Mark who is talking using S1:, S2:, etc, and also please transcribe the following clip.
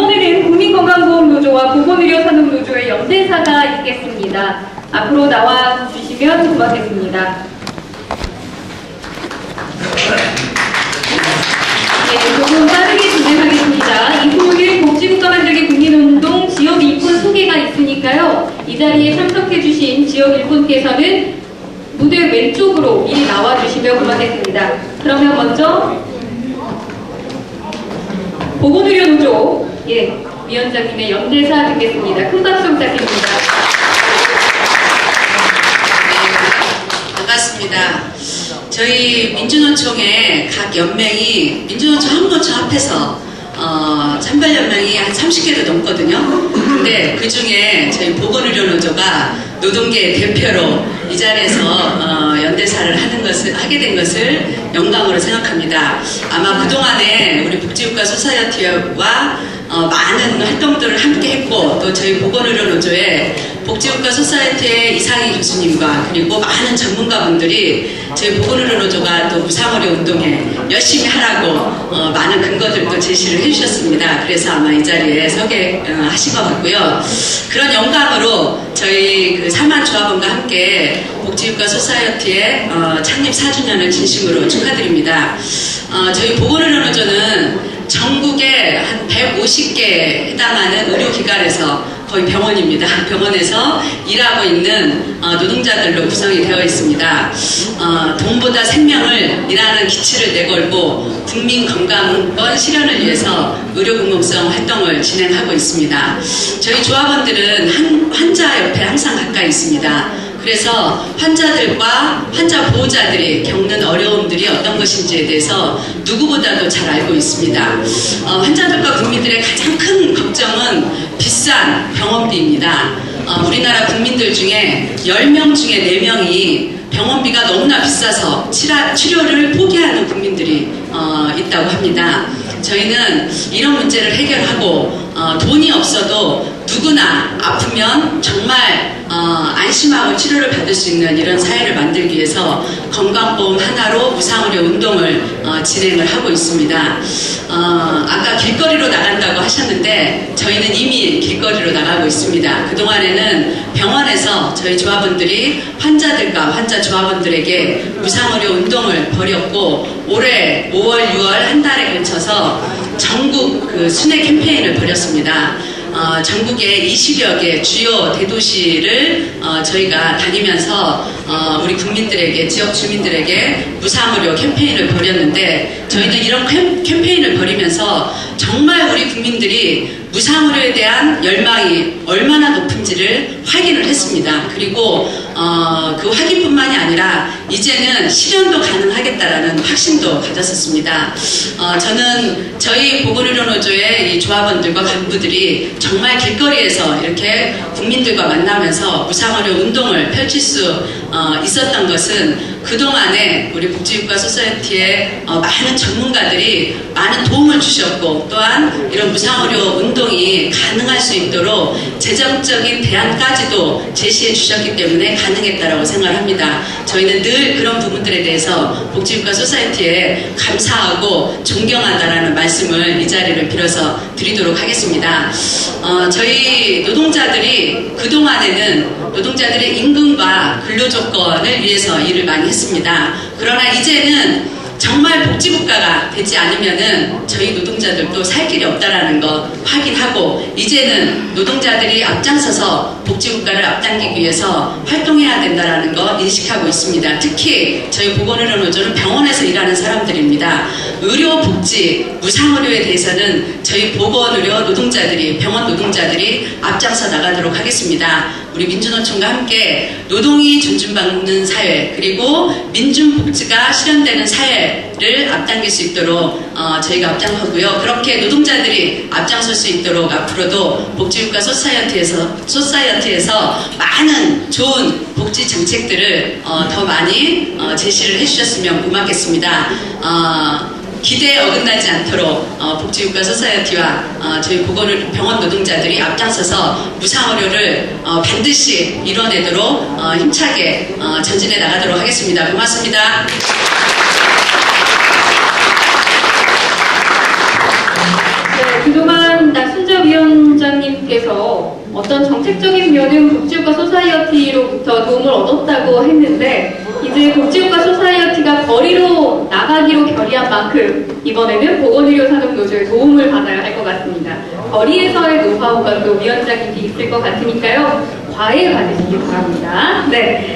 S1: 이번에는 국민건강보험노조와 보건의료산업노조의 연대사가 있겠습니다. 앞으로 나와 주시면 고맙겠습니다. 네, 조금 빠르게 진행하겠습니다. 이토일 복지국가 만들기 국민운동 지역 일꾼 소개가 있으니까요. 이 자리에 참석해주신 지역 일꾼께서는 무대 왼쪽으로 미리 나와주시면 고맙겠습니다. 그러면 먼저 보건의료노조 예, 위원장님의 연대사 듣겠습니다. 큰 박수 부탁드립니다.
S2: 반갑습니다. 저희 민주노총의 각 연맹이 민주노총 한노총 합해서 어, 찬발연맹이 한 30개도 넘거든요. 근데 그 중에 저희 보건의료노조가 노동계 대표로 이 자리에서 어, 연대사를 하는 것을 하게 된 것을 영광으로 생각합니다. 아마 그동안에 우리 복지국가 소사이어티와 어, 많은 활동들을 함께 했고 또 저희 보건의료 노조의 복지국가 소사이어티의 이상희 교수님과 그리고 많은 전문가분들이 저희 보건의료 노조가 또 무상의료 운동에 열심히 하라고 어, 많은 근거들도 제시를 해주셨습니다. 그래서 아마 이 자리에 서게 어, 하신 것 같고요. 그런 영광으로 저희 그 사만 조합원과 함께 복지국가 소사이어티의 어, 창립 4주년을 진심으로 축하드립니다. 어, 저희 보건의료 노조는 전국에 한 150개에 해당하는 의료기관에서 거의 병원입니다. 병원에서 일하고 있는 어, 노동자들로 구성이 되어 있습니다. 어, 돈보다 생명을 일하는 기치를 내걸고 국민 건강권 실현을 위해서 의료공공성 활동을 진행하고 있습니다. 저희 조합원들은 한, 환자 옆에 항상 가까이 있습니다. 그래서 환자들과 환자 보호자들이 겪는 어려움들이 어떤 것인지에 대해서 누구보다도 잘 알고 있습니다. 어, 환자들과 국민들의 가장 큰 걱정은 비싼 병원비입니다. 어, 우리나라 국민들 중에 10명 중에 4명이 병원비가 너무나 비싸서 치료를 포기하는 국민들이 어, 있다고 합니다. 저희는 이런 문제를 해결하고 어, 돈이 없어도 누구나 아프면 정말 어, 안심하고 치료를 받을 수 있는 이런 사회를 만들기 위해서 건강보험 하나로 무상의료 운동을 어, 진행을 하고 있습니다. 어, 아까 길거리로 나간다고 하셨는데 저희는 이미 길거리로 나가고 있습니다. 그동안에는 병원에서 저희 조합원들이 환자들과 환자 조합원들에게 무상의료 운동을 벌였고 올해 5월, 6월 한 달에 걸쳐서 전국 그 순회 캠페인을 벌였습니다. 어, 전국의 20여 개 주요 대도시를 어, 저희가 다니면서 어, 우리 국민들에게 지역 주민들에게 무상의료 캠페인을 벌였는데 저희는 이런 캠, 캠페인을 벌이면서 정말 우리 국민들이 무상의료에 대한 열망이 얼마나 높은지를 확인을 했습니다. 그리고 어, 그 확인뿐만이 아니라 이제는 실현도 가능하겠다라는 확신도 가졌었습니다. 어, 저는 저희 보건의료노조의 이 조합원들과 간부들이 정말 길거리에서 이렇게 국민들과 만나면서 무상의료 운동을 펼칠 수 어, 있었던 것은 그동안에 우리 복지국가 소사이어티의 어, 많은 전문가들이 많은 도움을 주셨고 또한 이런 무상의료 운동이 가능할 수 있도록 재정적인 대안까지도 제시해 주셨기 때문에 가능했다라고 생각합니다. 저희는 늘 그런 부분들에 대해서 복지국가 소사이어티에 감사하고 존경한다라는 말씀을 이 자리를 빌어서 드리도록 하겠습니다. 어, 저희 노동자들이 그동안에는 노동자들의 임금과 근로조건을 위해서 일을 많이 했습니다. 그러나 이제는 정말 복지국가가 되지 않으면은 저희 노동자들도 살 길이 없다라는 거 확인하고 이제는 노동자들이 앞장서서 복지국가를 앞당기기 위해서 활동해야 된다라는 거 인식하고 있습니다. 특히 저희 보건의료노조는 병원에서 일하는 사람들입니다. 의료 복지 무상의료에 대해서는 저희 보건의료 노동자들이 병원 노동자들이 앞장서 나가도록 하겠습니다. 우리 민주노총과 함께 노동이 존중받는 사회 그리고 민중복지가 실현되는 사회 를 앞당길 수 있도록 어, 저희가 앞장서고요. 그렇게 노동자들이 앞장설 수 있도록 앞으로도 복지국가 소사이어티에서 소사이어티에서 많은 좋은 복지 정책들을 어, 더 많이 어, 제시를 해주셨으면 고맙겠습니다. 어, 기대에 어긋나지 않도록 어, 복지국가 소사이어티와 어, 저희 보건을 병원 노동자들이 앞장서서 무상의료를 어, 반드시 이뤄내도록 어, 힘차게 어, 전진해 나가도록 하겠습니다. 고맙습니다.
S1: 네, 그동안 위원장님께서 어떤 정책적인 면은 복지국가 소사이어티로부터 도움을 얻었다고 했는데 이제 복지국가 소사이어티가 거리로 나가기로 결의한 만큼 이번에는 보건의료 산업노조의 도움을 받아야 할 것 같습니다. 거리에서의 노하우가 또 위원장님께 있을 것 같으니까요. 과외 받으시기 바랍니다. 네.